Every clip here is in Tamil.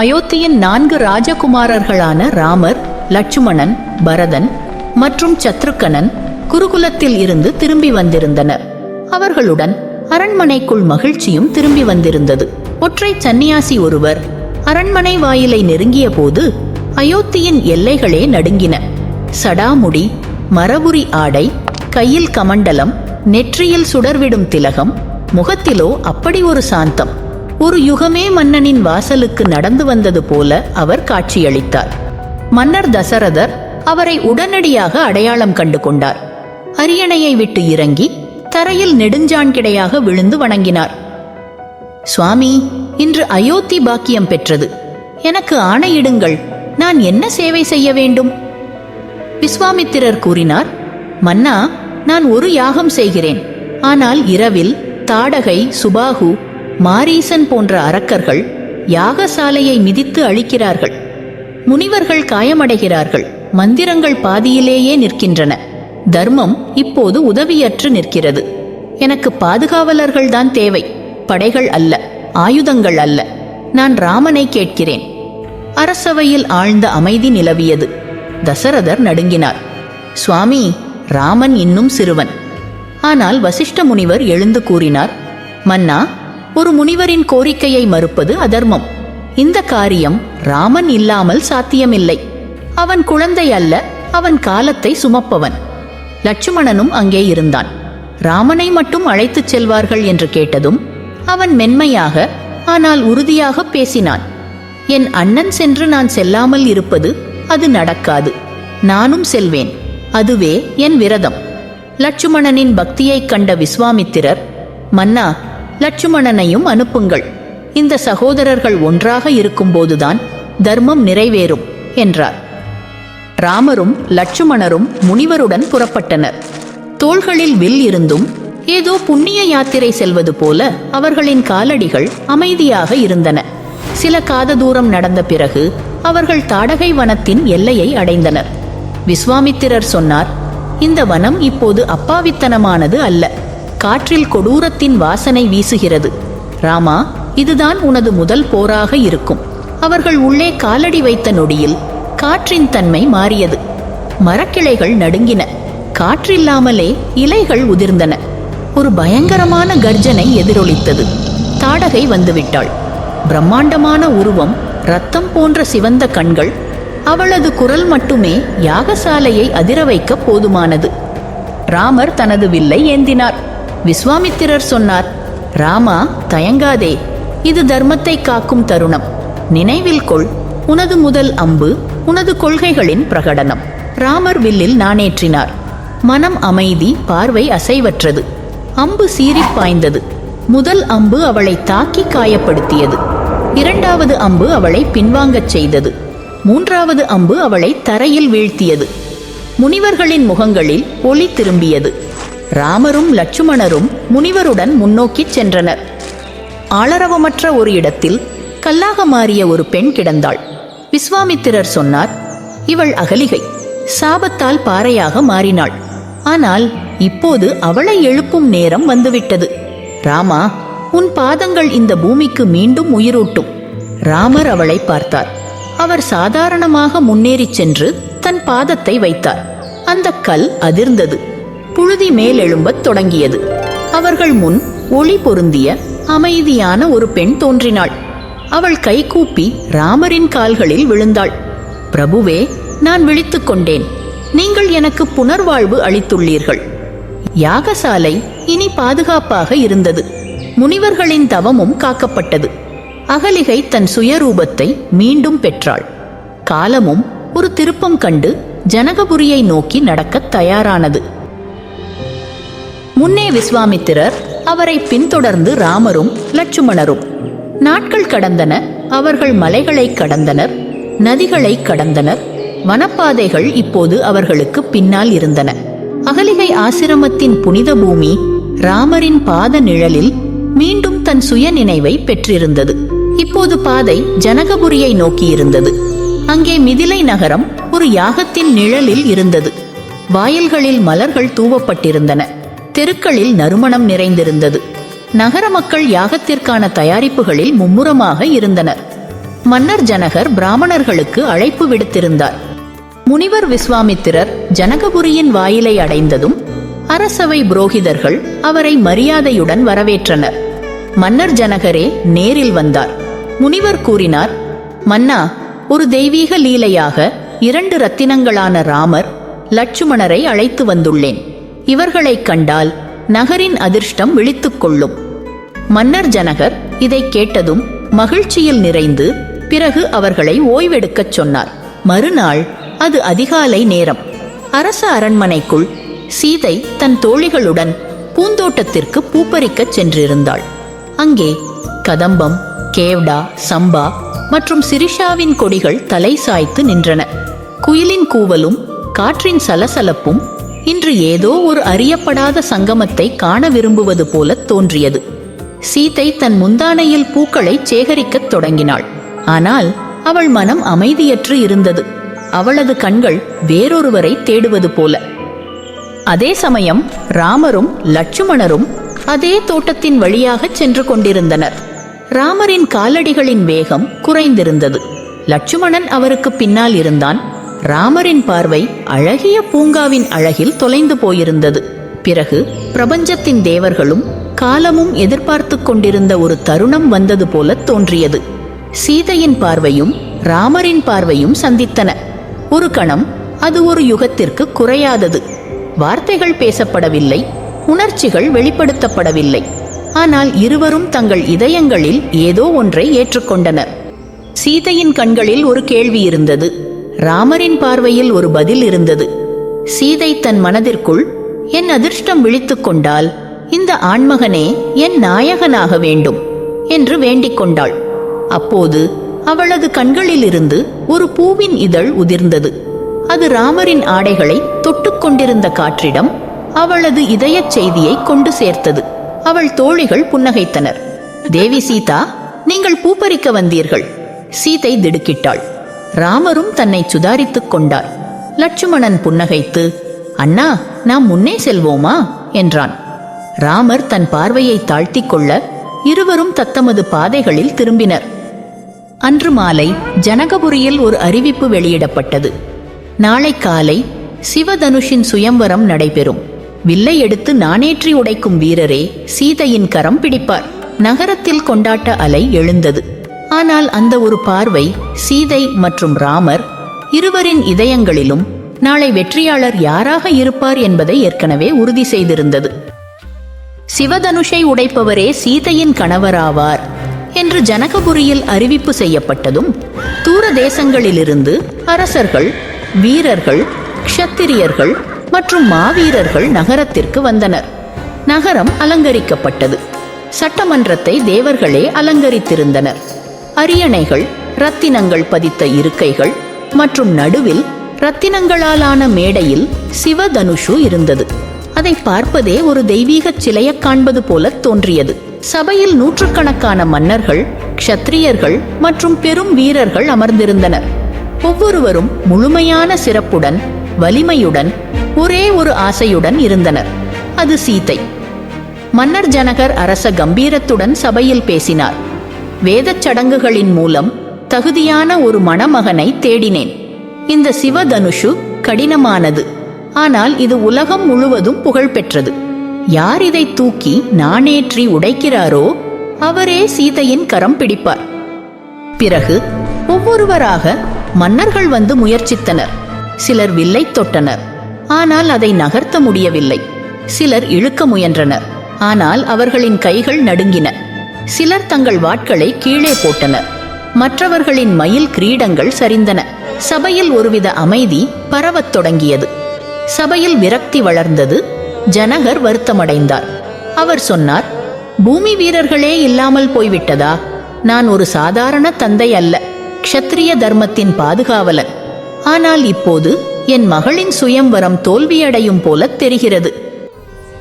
அயோத்தியின் நான்கு ராஜகுமாரர்களான ராமர் லட்சுமணன் பரதன் மற்றும் சத்ருக்கனன் குருகுலத்தில் இருந்து திரும்பி வந்திருந்தனர். அவர்களுடன் அரண்மனைக்குள் மகிழ்ச்சியும் திரும்பி வந்திருந்தது. ஒற்றை சந்நியாசி ஒருவர் அரண்மனை வாயிலை நெருங்கிய போது அயோத்தியின் எல்லைகளே நடுங்கின. சடாமுடி மரபுரி ஆடை கையில் கமண்டலம் நெற்றியில் சுடர்விடும் திலகம் முகத்திலோ அப்படி ஒரு சாந்தம். ஒரு யுகமே மன்னனின் வாசலுக்கு நடந்து வந்தது போல அவர் காட்சியளித்தார். மன்னர் தசரதர் அவரை உடனடியாக அடையாளம் கண்டு கொண்டார். அரியணையை விட்டு இறங்கி தரையில் நெடுஞ்சான் கிடையாக விழுந்து வணங்கினார். சுவாமி இன்று அயோத்தி பாக்கியம் பெற்றது. எனக்கு ஆணையிடுங்கள் நான் என்ன சேவை செய்ய வேண்டும்? விஸ்வாமித்திரர் கூறினார் மன்னா நான் ஒரு யாகம் செய்கிறேன். ஆனால் இரவில் தாடகை சுபாகு மாரீசன் போன்ற அரக்கர்கள் யாகசாலையை மிதித்து அழிக்கிறார்கள். முனிவர்கள் காயமடைகிறார்கள். மந்திரங்கள் பாதியிலேயே நிற்கின்றன. தர்மம் இப்போது உதவியற்று நிற்கிறது. எனக்கு பாதுகாவலர்கள் தான் தேவை. படைகள் அல்ல. ஆயுதங்கள் அல்ல. நான் ராமனை கேட்கிறேன். அரசவையில் ஆழ்ந்த அமைதி நிலவியது. தசரதர் நடுங்கினார். சுவாமி ராமன் இன்னும் சிறுவன். ஆனால் வசிஷ்ட முனிவர் எழுந்து கூறினார் மன்னா ஒரு முனிவரின் கோரிக்கையை மறுப்பது அதர்மம். இந்த காரியம் ராமன் இல்லாமல் சாத்தியமில்லை. அவன் குழந்தை அல்ல அவன் காலத்தை சுமப்பவன். லட்சுமணனும் அங்கே இருந்தான். ராமனை மட்டும் அழைத்துச் செல்வார்கள் என்று கேட்டதும் அவன் மென்மையாக ஆனால் உறுதியாக பேசினான். என் அண்ணன் சென்று நான் செல்லாமல் இருப்பது அது நடக்காது. நானும் செல்வேன். அதுவே என் விரதம். லட்சுமணனின் பக்தியைக் கண்ட விஸ்வாமித்திரர் மன்னா லட்சுமணனையும் அனுப்புங்கள். இந்த சகோதரர்கள் ஒன்றாக இருக்கும்போதுதான் தர்மம் நிறைவேறும் என்றார். ராமரும் லட்சுமணரும் முனிவருடன் புறப்பட்டனர். தோள்களில் வில் இருந்தும் ஏதோ புண்ணிய யாத்திரை செல்வது போல அவர்களின் காலடிகள் அமைதியாக இருந்தன. சில காத தூரம் நடந்த பிறகு அவர்கள் தாடகை வனத்தின் எல்லையை அடைந்தனர். விஸ்வாமித்திரர் சொன்னார் இந்த வனம் இப்போது அப்பாவித்தனமானது அல்ல. காற்றில் கொடூரத்தின் வாசனை வீசுகிறது. ராமா இதுதான் உனது முதல் போராக இருக்கும். அவர்கள் உள்ளே காலடி வைத்த நொடியில் காற்றின் தன்மை மாறியது. மரக்கிளைகள் நடுங்கின. காற்றில்லாமலே இலைகள் உதிர்ந்தன. ஒரு பயங்கரமான கர்ஜனை எதிரொலித்தது. தாடகை வந்துவிட்டாள். பிரம்மாண்டமான உருவம் ரத்தம் போன்ற சிவந்த கண்கள் அவளது குரல் மட்டுமே யாகசாலையை அதிர வைக்க போதுமானது. ராமர் தனது வில்லை ஏந்தினார். விஸ்வாமித்திரர் சொன்னார் ராமா தயங்காதே. இது தர்மத்தை காக்கும் தருணம். நினைவில் கொள். உனது முதல் அம்பு உனது கொள்கைகளின் பிரகடனம். ராமர் வில்லில் நாணேற்றினார். மனம் அமைதி பார்வை அசைவற்றது. அம்பு சீறிப் பாய்ந்தது. முதல் அம்பு அவளை தாக்கி காயப்படுத்தியது. இரண்டாவது அம்பு அவளை பின்வாங்கச் செய்தது. மூன்றாவது அம்பு அவளை தரையில் வீழ்த்தியது. முனிவர்களின் முகங்களில் ஒளி திரும்பியது. ராமரும் லட்சுமணரும் முனிவருடன் முன்னோக்கிச் சென்றனர். ஆளரவமற்ற ஒரு இடத்தில் கல்லாக மாறிய ஒரு பெண் கிடந்தாள். விஸ்வாமித்திரர் சொன்னார் இவள் அகலிகை. சாபத்தால் பாறையாக மாறினாள். ஆனால் இப்போது அவளை எழுப்பும் நேரம் வந்துவிட்டது. ராமா உன் பாதங்கள் இந்த பூமிக்கு மீண்டும் உயிரூட்டும். ராமர் அவளை பார்த்தார். அவர் சாதாரணமாக முன்னேறிச் சென்று தன் பாதத்தை வைத்தார். அந்த கல் அதிர்ந்தது. புழுதி மேலெழும்பத் தொடங்கியது. அவர்கள் முன் ஒளி பொருந்திய அமைதியான ஒரு பெண் தோன்றினாள். அவள் கைகூப்பி ராமரின் கால்களில் விழுந்தாள். பிரபுவே நான் விழித்துக் கொண்டேன். நீங்கள் எனக்கு புனர்வாழ்வு அளித்துள்ளீர்கள். யாகசாலை இனி பாதுகாப்பாக இருந்தது. முனிவர்களின் தவமும் காக்கப்பட்டது. அகலிகை தன் சுயரூபத்தை மீண்டும் பெற்றாள். காலமும் ஒரு திருப்பம் கண்டு ஜனகபுரியை நோக்கி நடக்கத் தயாரானது. முன்னே விஸ்வாமித்திரர் அவரை பின்தொடர்ந்து ராமரும் லட்சுமணரும். நாட்கள் கடந்தன அவர்கள் மலைகளை கடந்தனர் நதிகளை கடந்தனர் வனப்பாதைகள் இப்போது அவர்களுக்கு பின்னால் இருந்தன. அகலிகை ஆசிரமத்தின் புனித பூமி ராமரின் பாத நிழலில் மீண்டும் தன் சுய நினைவை பெற்றிருந்தது. இப்போது பாதை ஜனகபுரியை நோக்கியிருந்தது. அங்கே மிதிலை நகரம் ஒரு யாகத்தின் நிழலில் இருந்தது. வாயில்களில் மலர்கள் தூவப்பட்டிருந்தன. தெருக்களில் நறுமணம் நிறைந்திருந்தது. நகர மக்கள் யாகத்திற்கான தயாரிப்புகளில் மும்முரமாக இருந்தனர். மன்னர் ஜனகர் பிராமணர்களுக்கு அழைப்பு விடுத்திருந்தார். முனிவர் விஸ்வாமித்திரர் ஜனகபுரியின் வாயிலை அடைந்ததும் அரசவை புரோகிதர்கள் அவரை மரியாதையுடன் வரவேற்றனர். மன்னர் ஜனகரே நேரில் வந்தார். முனிவர் கூறினார் மன்னா ஒரு தெய்வீக லீலையாக இரண்டு ரத்தினங்களான ராமர் லட்சுமணரை அழைத்து வந்துள்ளேன். இவர்களைக் கண்டால் நகரின் அதிர்ஷ்டம் விழித்துக் கொள்ளும் மன்னர் ஜனகர் இதை கேட்டதும் மகிழ்ச்சியில் நிறைந்து பிறகு அவர்களை ஓய்வெடுக்கச் சொன்னார். மறுநாள் அது அதிகாலை நேரம். அரச அரண்மனைக்குள் சீதை தன் தோழிகளுடன் பூந்தோட்டத்திற்கு பூப்பறிக்கச் சென்றிருந்தாள். அங்கே கதம்பம் கேவ்டா சம்பா மற்றும் சிரிஷாவின் கொடிகள் தலை சாய்த்து நின்றன. குயிலின் கூவலும் காற்றின் சலசலப்பும் இன்று ஏதோ ஒரு அறியப்படாத சங்கமத்தை காண விரும்புவது போல தோன்றியது. சீதை தன் முந்தானையில் பூக்களை சேகரிக்கத் தொடங்கினாள். ஆனால் அவள் மனம் அமைதியற்று இருந்தது. அவளது கண்கள் வேறொருவரை தேடுவது போல. அதே சமயம் ராமரும் லட்சுமணரும் அதே தோட்டத்தின் வழியாக சென்று கொண்டிருந்தனர். ராமரின் காலடிகளின் வேகம் குறைந்திருந்தது. லட்சுமணன் அவருக்கு பின்னால் இருந்தான். ராமரின் பார்வை அழகிய பூங்காவின் அழகில் தொலைந்து போயிருந்தது. பிறகு பிரபஞ்சத்தின் தேவர்களும் காலமும் எதிர்பார்த்து கொண்டிருந்த ஒரு தருணம் வந்தது போல தோன்றியது. சீதையின் பார்வையும் ராமரின் பார்வையும் சந்தித்தன. ஒரு கணம் அது ஒரு யுகத்திற்கு குறையாதது. வார்த்தைகள் பேசப்படவில்லை உணர்ச்சிகள் வெளிப்படுத்தப்படவில்லை. ஆனால் இருவரும் தங்கள் இதயங்களில் ஏதோ ஒன்றை ஏற்றுக்கொண்டனர். சீதையின் கண்களில் ஒரு கேள்வி இருந்தது. ராமரின் பார்வையில் ஒரு பதில் இருந்தது. சீதை தன் மனதிற்குள் என் அதிர்ஷ்டம் விழித்துக் கொண்டால் இந்த ஆண்மகனே என் நாயகனாக வேண்டும் என்று வேண்டிக் கொண்டாள். அப்போது அவளது கண்களிலிருந்து ஒரு பூவின் இதழ் உதிர்ந்தது. அது ராமரின் ஆடைகளை தொட்டுக்கொண்டிருந்த காற்றிடம் அவளது இதயச் செய்தியை கொண்டு சேர்த்தது. அவள் தோழிகள் புன்னகைத்தனர். தேவி சீதா நீங்கள் பூப்பறிக்க வந்தீர்கள் சீதை திடுக்கிட்டாள். ராமரும் தன்னை சுதாரித்துக் கொண்டார். லட்சுமணன் புன்னகைத்து அண்ணா நாம் முன்னே செல்வோமா? என்றான். ராமர் தன் பார்வையை தாழ்த்திக் கொள்ள இருவரும் தத்தமது பாதைகளில் திரும்பினர். அன்று மாலை ஜனகபுரியில் ஒரு அறிவிப்பு வெளியிடப்பட்டது. நாளை காலை சிவதனுஷின் சுயம்வரம் நடைபெறும். வில்லை எடுத்து நானேற்றி உடைக்கும் வீரரே சீதையின் கரம் பிடிப்பார். நகரத்தில் கொண்டாட்ட அலை எழுந்தது. ஆனால் அந்த ஒரு பார்வை சீதை மற்றும் ராமர் இருவரின் இதயங்களிலும் நாளை வெற்றியாளர் யாராக இருப்பார் என்பதை ஏற்கனவே உறுதி செய்திருந்தது. சிவதனுஷை உடைப்பவரே சீதையின் கணவராவார் என்று ஜனகபுரியில் அறிவிப்பு செய்யப்பட்டதும் தூர தேசங்களிலிருந்து அரசர்கள் வீரர்கள் க்ஷத்திரியர்கள் மற்றும் மாவீரர்கள் நகரத்திற்கு வந்தனர். நகரம் அலங்கரிக்கப்பட்டது. சட்டமன்றத்தை தேவர்களே அலங்கரித்திருந்தனர். அரியணைகள் ரத்தினங்கள் பதித்த இருக்கைகள் மற்றும் நடுவில் ரத்தினங்களாலான மேடையில் சிவதனுஷு இருந்தது. அதை பார்ப்பதே ஒரு தெய்வீகச் சிலையக் காண்பது போல தோன்றியது. சபையில் நூற்றுக்கணக்கான மன்னர்கள் க்ஷத்திரியர்கள் மற்றும் பெரும் வீரர்கள் அமர்ந்திருந்தனர். ஒவ்வொருவரும் முழுமையான சிறப்புடன் வலிமையுடன் ஒரே ஒரு ஆசையுடன் இருந்தனர். அது சீதை. மன்னர் ஜனகர் அரச கம்பீரத்துடன் சபையில் பேசினார். வேதச் சடங்குகளின் மூலம் தகுதியான ஒரு மணமகனை தேடினேன். இந்த சிவதனுஷு கடினமானது. ஆனால் இது உலகம் முழுவதும் புகழ்பெற்றது யார் இதை தூக்கி நாணேற்றி உடைக்கிறாரோ அவரே சீதையின் கரம் பிடிப்பார். பிறகு ஒவ்வொருவராக மன்னர்கள் வந்து முயற்சித்தனர். சிலர் வில்லை தொட்டனர். ஆனால் அதை நகர்த்த முடியவில்லை. சிலர் இழுக்க முயன்றனர். ஆனால் அவர்களின் கைகள் நடுங்கின. சிலர் தங்கள் வாட்களை கீழே போட்டனர். மற்றவர்களின் மயில் கிரீடங்கள் சரிந்தன. சபையில் ஒருவித அமைதி பரவத் தொடங்கியது. சபையில் விரக்தி வளர்ந்தது. ஜனகர் வருத்தமடைந்தார். அவர் சொன்னார் பூமி வீரர்களே இல்லாமல் போய்விட்டதா? நான் ஒரு சாதாரண தந்தை அல்ல. க்ஷத்ரிய தர்மத்தின் பாதுகாவலன். ஆனால் இப்போது என் மகளின் சுயம்வரம் தோல்வியடையும் போல தெரிகிறது.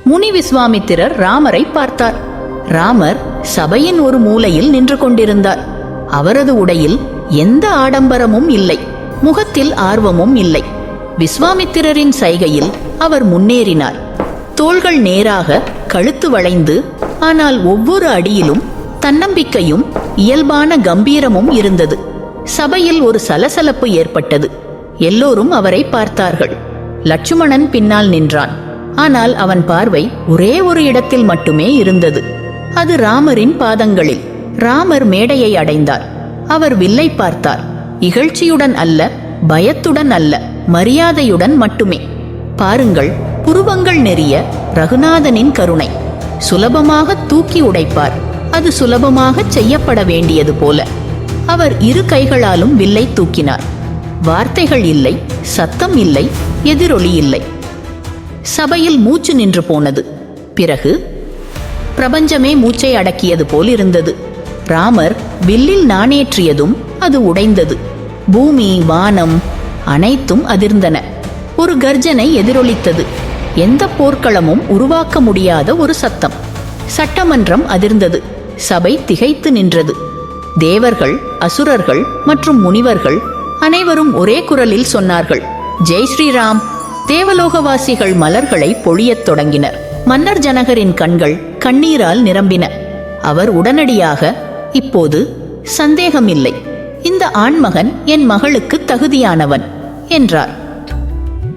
முனி விஸ்வாமித்திரர் ராமரை பார்த்தார். ராமர் சபையின் ஒரு மூலையில் நின்று கொண்டிருந்தார். அவரது உடையில் எந்த ஆடம்பரமும் இல்லை முகத்தில் ஆர்வமும் இல்லை. விஸ்வாமித்திரரின் சைகையில் அவர் முன்னேறினார். தோள்கள் நேராக கழுத்து வளைந்து ஆனால் ஒவ்வொரு அடியிலும் தன்னம்பிக்கையும் இயல்பான கம்பீரமும் இருந்தது. சபையில் ஒரு சலசலப்பு ஏற்பட்டது. எல்லோரும் அவரை பார்த்தார்கள். லட்சுமணன் பின்னால் நின்றான். ஆனால் அவன் பார்வை ஒரே ஒரு இடத்தில் மட்டுமே இருந்தது. அது ராமரின் பாதங்களில். ராமர் மேடையை அடைந்தார். அவர் வில்லை பார்த்தார். இகழ்ச்சியுடன் அல்ல பயத்துடன் அல்ல மரியாதையுடன் மட்டுமே. பாருங்கள் புருவங்கள் நெறிய ரகுநாதனின் கருணை. சுலபமாக தூக்கி உடைப்பார். அது சுலபமாக செய்யப்பட வேண்டியது போல. அவர் இரு கைகளாலும் வில்லை தூக்கினார். வார்த்தைகள் இல்லை சத்தம் இல்லை எதிரொலி இல்லை. சபையில் மூச்சு நின்று போனது. பிறகு பிரபஞ்சமே மூச்சை அடக்கியது போல் இருந்தது. ராமர் வில்லில் நாணேற்றியதும் அது உடைந்தது. பூமி வானம் அனைத்தும் அதிர்ந்தன. ஒரு கர்ஜனை எதிரொலித்தது. எந்த போர்க்களமும் உருவாக்க முடியாத ஒரு சத்தம். சட்டமன்றம் அதிர்ந்தது. சபை திகைத்து நின்றது. தேவர்கள் அசுரர்கள் மற்றும் முனிவர்கள் அனைவரும் ஒரே குரலில் சொன்னார்கள் ஜெய் ஸ்ரீராம். தேவலோகவாசிகள் மலர்களை பொழியத் தொடங்கினர். மன்னர் ஜனகரின் கண்கள் கண்ணீரால் நிரம்பின. அவர் உடனடியாக இப்போது சந்தேகமில்லை. இந்த ஆண்மகன் என் மகளுக்கு தகுதியானவன் என்றார்.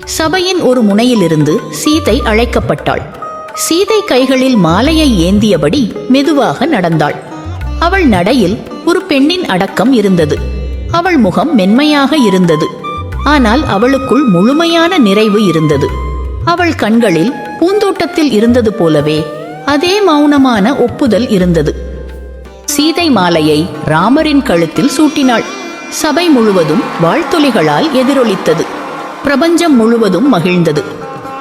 சபையின் ஒரு முனையிலிருந்து சீதை அழைக்கப்பட்டாள். சீதை கைகளில் மாலையை ஏந்தியபடி மெதுவாக நடந்தாள். அவள் நடையில் ஒரு பெண்ணின் அடக்கம் இருந்தது. அவள் முகம் மென்மையாக இருந்தது. ஆனால் அவளுக்குள் முழுமையான நிறைவு இருந்தது. அவள் கண்களில் பூந்தோட்டத்தில் இருந்தது போலவே அதே மௌனமான ஒப்புதல் இருந்தது. சீதை மாலையை ராமரின் கழுத்தில் சூட்டினாள். சபை முழுவதும் வாழ்த்தொலிகளால் எதிரொலித்தது. பிரபஞ்சம் முழுவதும் மகிழ்ந்தது.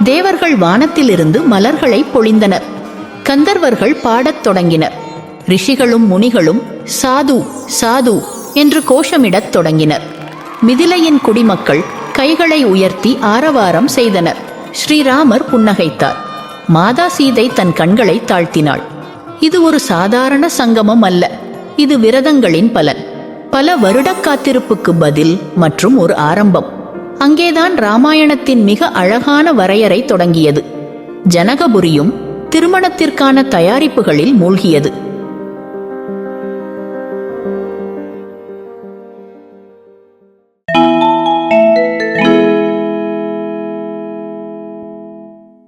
தேவர்கள் வானத்திலிருந்து மலர்களை பொழிந்தனர். கந்தர்வர்கள் பாடத் தொடங்கினர். ரிஷிகளும் முனிகளும் சாது சாது என்று கோஷமிடத் தொடங்கினர். மிதிலையின் குடிமக்கள் கைகளை உயர்த்தி ஆரவாரம் செய்தனர். ஸ்ரீராமர் புன்னகைத்தார். மாதா சீதை தன் கண்களை தாழ்த்தினாள். இது ஒரு சாதாரண சங்கமம் அல்ல. இது விரதங்களின் பலன். பல வருட காத்திருப்புக்கு பதில் மற்றும் ஒரு ஆரம்பம். அங்கேதான் ராமாயணத்தின் மிக அழகான வரையறை தொடங்கியது. ஜனகபுரியும் திருமணத்திற்கான தயாரிப்புகளில் மூழ்கியது.